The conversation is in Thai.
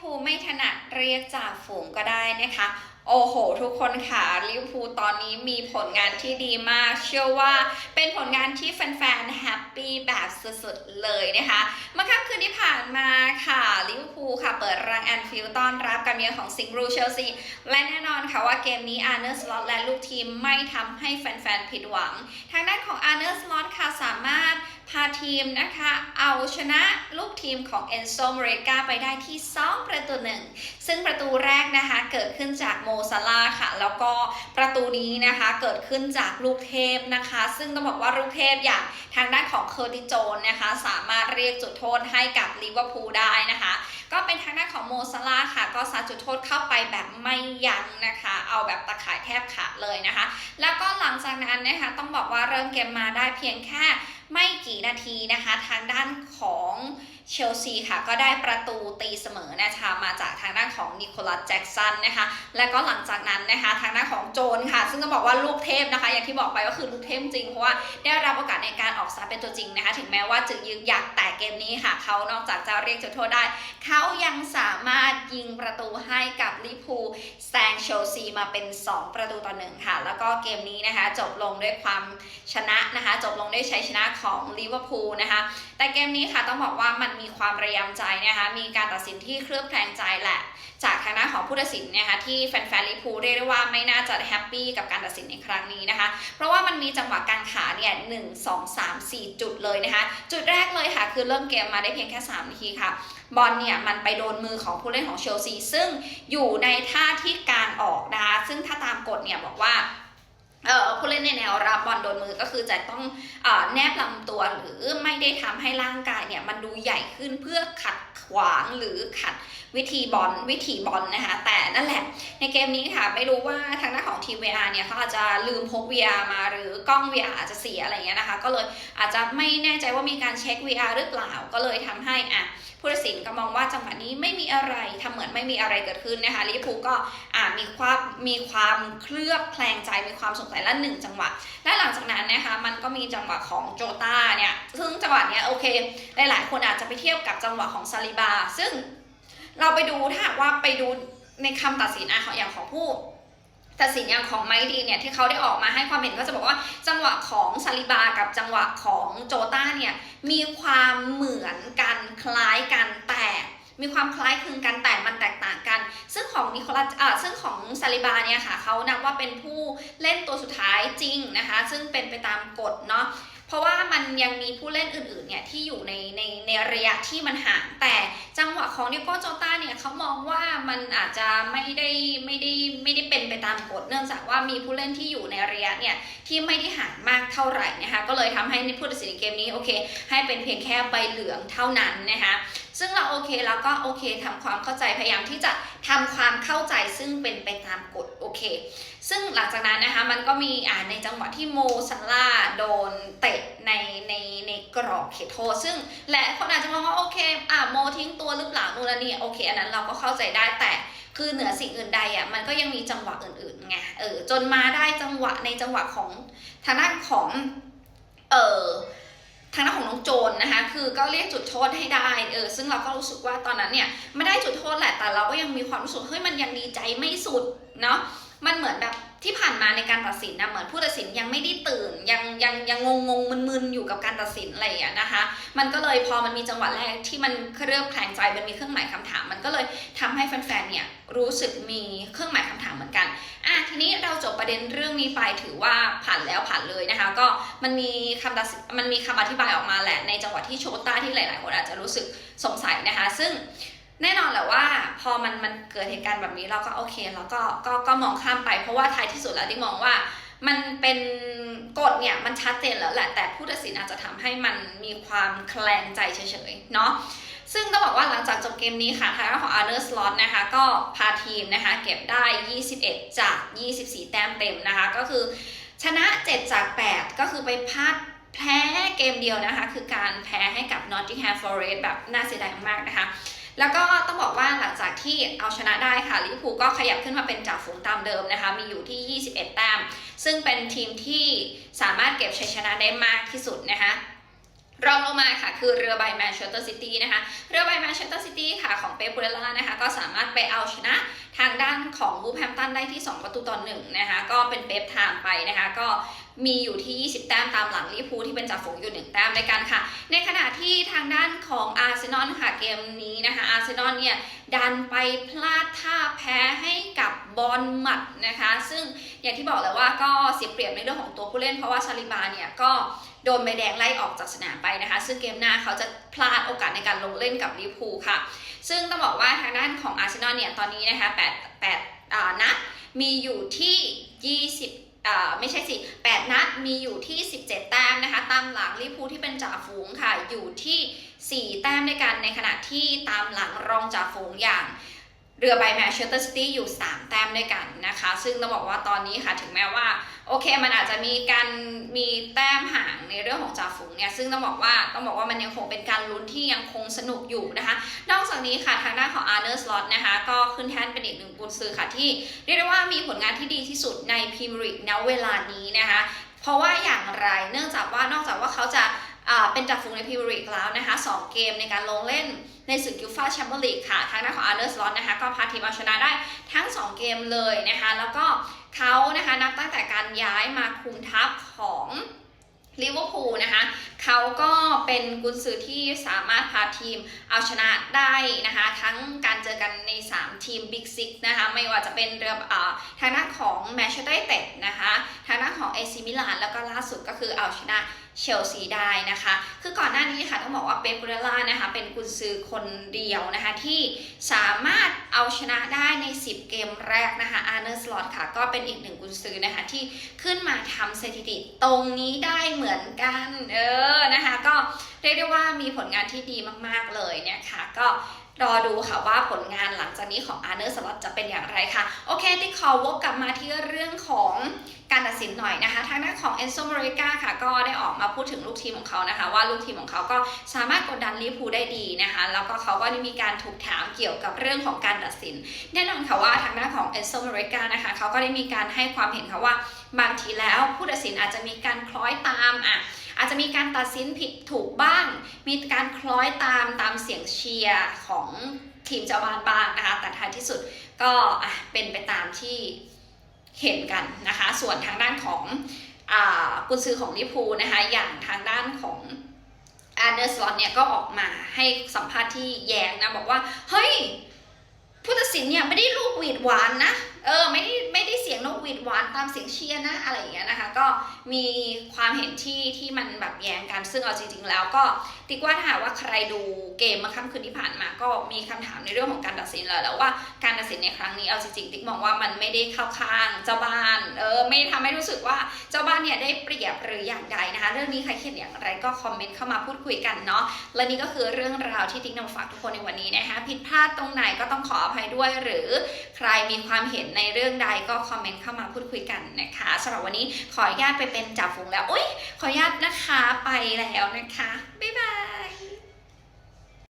พูไม่ถนัดเรียกจ่าฝูงก็ได้นะคะ โอ้โห ทุกคนค่ะลิวพูตอนนี้มีผลงานที่ดีมาก เชื่อว่าเป็นผลงานที่แฟนๆแฮปปี้แบบสุดๆเลยนะคะเมื่อค่ำคืนที่ผ่านมาค่ะลิวพูค่ะเปิดรังแอนฟิลด์ต้อนรับการเยือนของซิงรูเชลซีและแน่นอนค่ะว่าเกมนี้อาร์เนอร์สล็อตและลูกทีมไม่ทำให้แฟนๆผิดหวัง ทางด้านของอาร์เนอร์สล็อตค่ะสามารถ พาทีมนะคะ เอาชนะลูกทีมของเอนโซเมเรกาไปได้ที่ 2 ประตูหนึ่งซึ่งประตูแรกนะคะเกิดขึ้นจากโมซาลาค่ะ แล้วก็ประตูนี้นะคะเกิดขึ้นจากลูกเทพนะคะ ซึ่งต้องบอกว่าลูกเทพอย่างทางด้านของเคอร์ติโจนนะคะ สามารถเรียกจุดโทษให้กับลิเวอร์พูลได้นะคะ ก็เป็นทางด้านของโมซาลาค่ะ ก็ซัดจุดโทษเข้าไปแบบไม่ยั้งนะคะ เอาแบบตะข่ายแทบขาดเลยนะคะ แล้วก็หลังจากนั้นนะคะต้องบอกว่าเริ่มเกมมาได้เพียงแค่ ไม่กี่นาทีนะคะ ทางด้านของ เชลซีค่ะก็ได้ประตูตีเสมอนะคะมาจากทางด้านของนิโคลัสแจ็กสันนะคะแล้วก็หลังจากนั้นนะคะทางด้านของโจนค่ะ ซึ่งก็บอกว่าลูกเทพนะคะ อย่างที่บอกไปก็คือลูกเทพจริง เพราะว่าได้รับโอกาสในการออกสตาเป็นตัวจริงนะคะ ถึงแม้ว่าจะยึกยักแต่เกมนี้ค่ะ เขานอกจากจะเรียกจุดโทษได้ เขายังสามารถยิงประตูให้กับลิเวอร์พูลแซงเชลซีมาเป็น 2 ประตูต่อหนึ่งค่ะ แล้วก็เกมนี้นะคะจบลงด้วยความชนะนะคะ จบลงด้วยชัยชนะของลิเวอร์พูลนะคะ แต่เกมนี้ค่ะต้องบอกว่ามันมีความระยำใจนะคะมีการตัดสินที่เคลือบแคลงใจแหละ จากทางด้านของผู้ตัดสินนะคะที่แฟนๆลิเวอร์พูลเรียกได้ว่าไม่น่าจะแฮปปี้กับการตัดสินในครั้งนี้นะคะ เพราะว่ามันมีจังหวะการขาเนี่ยหนึ่งสองสามสี่จุดเลยนะคะ จุดแรกเลยค่ะ คือเริ่มเกมมาได้เพียงแค่3นาทีค่ะบอลเนี่ยมันไปโดนมือของผู้เล่นของเชลซีซึ่งอยู่ในท่าที่กางออกนะคะซึ่งถ้าตามกฎเนี่ยบอกว่า เอ่อผู้เล่นในแนวรับบอลโดนมือก็คือจะต้องอแนบลำตัวหรือไม่ได้ทำให้ร่างกายเนี่ยมันดูใหญ่ขึ้นเพื่อขัดขวางหรือขัดวิธีบอลวิธีบอลนะคะแต่นั่นแหละ ในเกมนี้ค่ะไม่รู้ว่าทางด้านของทีม VR เนี่ยเขาอาจจะลืมพก VR มาหรือกล้อง VR อาจจะเสียอะไรเงี้ยนะคะ ก็เลยอาจจะไม่แน่ใจว่ามีการเช็ค VR หรือเปล่า ก็เลยทำให้อะผู้ตัดสินก็มองว่าจังหวะนี้ไม่มีอะไรทำเหมือนไม่มีอะไรเกิดขึ้นนะคะลิเวอร์พูลก็อะมีความมีความเคลือบแคลงใจมีความสงสัยละหนึ่งจังหวะ และหลังจากนั้นนะคะมันก็มีจังหวะของโจตาเนี่ย ซึ่งจังหวะเนี้ยโอเค หลายๆ คนอาจจะไปเทียบกับจังหวะของซาลิบา ซึ่งเราไปดูถ้าว่าไปดูในคำตัดสินอะของอย่างของผู้ตัดสินอย่างของไมดีเนี่ยที่เขาได้ออกมาให้ความเห็นก็จะบอกว่าจังหวะของซาลิบากับจังหวะของโจต้าเนี่ยมีความเหมือนกันคล้ายกันแต่ มีความคล้ายคลึงกันแต่มันแตกต่างกัน ซึ่งของนิโคลัสอ่าซึ่งของซาลิบาเนี่ยค่ะเขานับว่าเป็นผู้เล่นตัวสุดท้ายจริงนะคะ ซึ่งเป็นไปตามกฎเนาะเพราะว่ามันยังมีผู้เล่นอื่นๆเนี่ยที่อยู่ในในในระยะที่มันห่างแต่จังหวะของเดียโก้โจต้าเนี่ยเขามองว่ามันอาจจะไม่ได้ไม่ได้ไม่ได้เป็นไปตามกฎเนื่องจากว่ามีผู้เล่นที่อยู่ในระยะเนี่ยที่ไม่ได้ห่างมากเท่าไหร่นะคะก็เลยทำให้ในผู้ตัดสินเกมนี้โอเค ให้เป็นเพียงแค่ใบเหลืองเท่านั้นนะคะ ซึ่งเราโอเคแล้วก็โอเคทำความเข้าใจพยายามที่จะทำความเข้าใจซึ่งเป็นไปตามกฎโอเค ซึ่งหลังจากนั้นนะคะมันก็มีอ่าในจังหวะที่โมซาล่าโดนเตะในในในกรอบเขตโทษซึ่งและคนอาจจะมองว่าโอเคอ่าโมทิ้งตัวหรือเปล่านู่นนี่โอเค อันนั้นเราก็เข้าใจได้แต่คือเหนือสิ่งอื่นใดอะมันก็ยังมีจังหวะอื่นๆไงเออจนมาได้จังหวะในจังหวะของทางด้านของเออ ทางด้านของน้องโจนนะคะ คือก็เรียกจุดโทษให้ได้เออซึ่งเราก็รู้สึกว่าตอนนั้นเนี่ยไม่ได้จุดโทษแหละแต่เราก็ยังมีความรู้สึกเฮ้ยมันยังดีใจไม่สุดเนาะมันเหมือนแบบ ที่ผ่านมาในการตัดสินนะเหมือนผู้ตัดสินยังไม่ได้ตื่น ยังยังยังงงงๆมึนๆอยู่กับการตัดสินอะไรอย่างเงี้นะคะ มันก็เลยพอมันมีจังหวะแรกที่มันเครือบแคลงใจมันมีเครื่องหมายคำถาม มันก็เลยทำให้แฟนๆเนี่ยรู้สึกมีเครื่องหมายคำถามเหมือนกันอะทีนี้เราจบประเด็นเรื่องนี้ไปถือว่าผ่านแล้วผ่านเลยนะคะ ก็มันมีคำตัดสินมันมีคำอธิบายออกมาแหละในจังหวะที่โชต้าที่หลาย ๆ คนอาจจะรู้สึกสงสัยนะคะ ซึ่ง แน่นอนแหละว่าพอมันมันเกิดเหตุการณ์แบบนี้เราก็โอเคเราก็ก็ก็มองข้ามไป เพราะว่าท้ายที่สุดแล้วที่มองว่ามันเป็นกฎเนี่ยมันชัดเจนแล้วแหละแต่ผู้ตัดสินอาจจะทำให้มันมีความแคลงใจเฉยๆเนาะซึ่งต้องบอกว่าหลังจากจบเกมนี้ค่ะทางด้านของ a r n e r Slot นะคะก็พาทีมนะคะเก็บได้ 21 จาก 24 แต้มเต็มนะคะ ก็คือชนะ 7 จาก 8 ก็คือไปพลาดแพ้เกมเดียวนะคะ คือการแพ้ให้กับ Nottingham Forest แบบน่าเสียดายมากนะคะ แล้วก็ต้องบอกว่าหลังจากที่เอาชนะได้ค่ะลิเวอร์พูลก็ขยับขึ้นมาเป็นจ่าฝูงตามเดิมนะคะ มีอยู่ที่ 21 แต้ม ซึ่งเป็นทีมที่สามารถเก็บชัยชนะได้มากที่สุดนะคะ รองลงมาค่ะคือเรือใบแมนเชสเตอร์ซิตี้นะคะเรือใบแมนเชสเตอร์ซิตี้ค่ะของเป๊ปปูเรล่านะคะก็สามารถไปเอาชนะทางด้านของวูแฮมตันได้ที่ 2 ประตูต่อหนึ่งนะคะก็เป็นเป๊ปทม์ไปนะคะก็มีอยู่ที่ 20 แต้มตามหลังลิพูที่เป็นจ่าฝูงอยู่ 1 แต้มด้วยกันค่ะ ในขณะที่ทางด้านของอาร์เซนอลค่ะเกมนี้นะคะอาร์เซนอลเนี่ยดันไปพลาดท่าแพ้ให้ บอลหมัดนะคะ ซึ่งอย่างที่บอกเลยว่าก็เสียเปรียบในเรื่องของตัวผู้เล่น เพราะว่าซาลิบาเนี่ยก็โดนใบแดงไล่ออกจากสนามไปนะคะ ซึ่งเกมหน้าเขาจะพลาดโอกาสในการลงเล่นกับลิเวอร์พูลค่ะ ซึ่งต้องบอกว่าทางด้านของอาร์เซนอลเนี่ยตอนนี้นะคะ8 8นัดมีอยู่ที่ 20ไม่ใช่สิ 8 นัด มีอยู่ที่ 17 แต้มนะคะ ตามหลังลิพูที่เป็นจ่าฝูงค่ะ อยู่ที่ 4 แต้มด้วยกัน ในขณะที่ตามหลังรองจ่าฝูงอย่าง เรือใบแมนเชสเตอร์ซิตี้อยู่ 3 แต้มด้วยกันนะคะ ซึ่งต้องบอกว่าตอนนี้ค่ะถึงแม้ว่า โอเคมันอาจจะมีการมีแต้มห่างในเรื่องของจ่าฝูงเนี่ย ซึ่งต้องบอกว่าต้องบอกว่ามันยังคงเป็นการลุ้นที่ยังคงสนุกอยู่นะคะ นอกจากนี้ค่ะทางด้านของอาร์เนอร์สล็อตนะคะ ก็ขึ้นแท่นเป็นอีกหนึ่งกุนซือค่ะที่เรียกได้ว่ามีผลงานที่ดีที่สุดในพรีเมียร์ลีกณเวลานี้นะคะ เพราะว่าอย่างไรเนื่องจากว่านอกจากว่าเขาจะ เป็นจ่าฝูงในพรีเมียร์ลีกแล้วนะคะสองเกมในการลงเล่นในศึกยูฟ่าแชมเปี้ยนลีกค่ะ ทางด้านของอาร์เนอร์สลอตนะคะ ก็พาทีมเอาชนะได้ทั้ง 2 เกมเลยนะคะ แล้วก็เขานะคะนับตั้งแต่การย้ายมาคุมทัพของลิเวอร์พูลนะคะเขาก็เป็นกุนซือที่สามารถพาทีมเอาชนะได้นะคะ ทั้งการเจอกันใน 3 ทีมบิ๊กซิกนะคะ ไม่ว่าจะเป็นเรือทางด้านของแมนเชสเตอร์เต็ดนะคะทางด้านของเอซิมิลานแล้วก็ล่าสุดก็คือเอาชนะเชลซีได้นะคะ คือก่อนหน้านี้ค่ะต้องบอกว่าเป๊ปกูเรล่านะคะ เป็นกุนซือคนเดียวนะคะ ที่สามารถเอาชนะได้ใน 10 เกมแรกนะคะอาร์เนอร์สลอตค่ะ ก็เป็นอีกหนึ่งกุนซือนะคะ ที่ขึ้นมาทำสถิติตรงนี้ได้เหมือนกัน เออนะคะ ก็เรียกได้ว่ามีผลงานที่ดีมากๆเลยนะคะก็รอดูค่ะว่าผลงานหลังจากนี้ของอาร์เนอร์สล็อตจะเป็นอย่างไรค่ะ โอเคที่ขอวกกลับมาที่เรื่องของการตัดสินหน่อยนะคะ ทางด้านของเอนโซมาริกาค่ะ ก็ได้ออกมาพูดถึงลูกทีมของเขานะคะ ว่าลูกทีมของเขาก็สามารถกดดันลิพูได้ดีนะคะ แล้วก็เขาก็ได้มีการถูกถามเกี่ยวกับเรื่องของการตัดสิน แน่นอนค่ะว่าทางด้านของเอนโซมาริกานะคะเขาก็ได้มีการให้ความเห็นค่ะว่าบางทีแล้วผู้ตัดสินอาจจะมีการคล้อยตามอะ อาจจะมีการตัดสินผิดถูกบ้าง มีการคล้อยตามตามเสียงเชียร์ของทีมเจ้าบ้านบ้างนะคะ แต่ท้ายที่สุดก็เป็นไปตามที่เห็นกันนะคะ ส่วนทางด้านของอกุนซือของลิพูนะคะ อย่างทางด้านของอาร์เนอร์สลอตเนี่ยก็ออกมาให้สัมภาษณ์ที่แย้งนะ บอกว่า เฮ้ยผู้ตัดสินเนี่ยไม่ได้ลูกหวีดหวานนะ เออไม่ได้ไม่ได้เสียงนกหวีดหวานตามเสียงเชียร์นะอะไรอย่างเงี้ยนะคะ ก็มีความเห็นที่ที่มันแบบแย้งกันซึ่งเอาจริงๆแล้วก็ติ๊กว่าถ้าหากว่าใครดูเกมเมื่อค่ำคืนที่ผ่านมา ก็มีคำถามในเรื่องของการตัดสินแล้วแล้วว่าการตัดสินในครั้งนี้เอาจริงๆติ๊กมองว่ามันไม่ได้เข้าข้างเจ้าบ้านเออไม่ทำให้รู้สึกว่าเจ้าบ้านเนี่ยได้เปรียบหรืออย่างใดนะคะ เรื่องนี้ใครคิดอย่างไรก็คอมเมนต์เข้ามาพูดคุยกันเนาะและนี่ก็คือเรื่องราวที่ติ๊กนำมาฝากทุกคนในวันนี้นะคะผิดพลาดตรงไหนก็ต้องขออภัยด้วยหรือใครมีความเห็นในเรื่องใดก็คอมเมนต์เข้ามาพูดคุยกันนะคะสำหรับวันนี้ขออนุญาตไปเป็นจ่าฝูงแล้ว อุ้ยขออนุญาตนะคะไปแล้วนะคะ บ๊ายบาย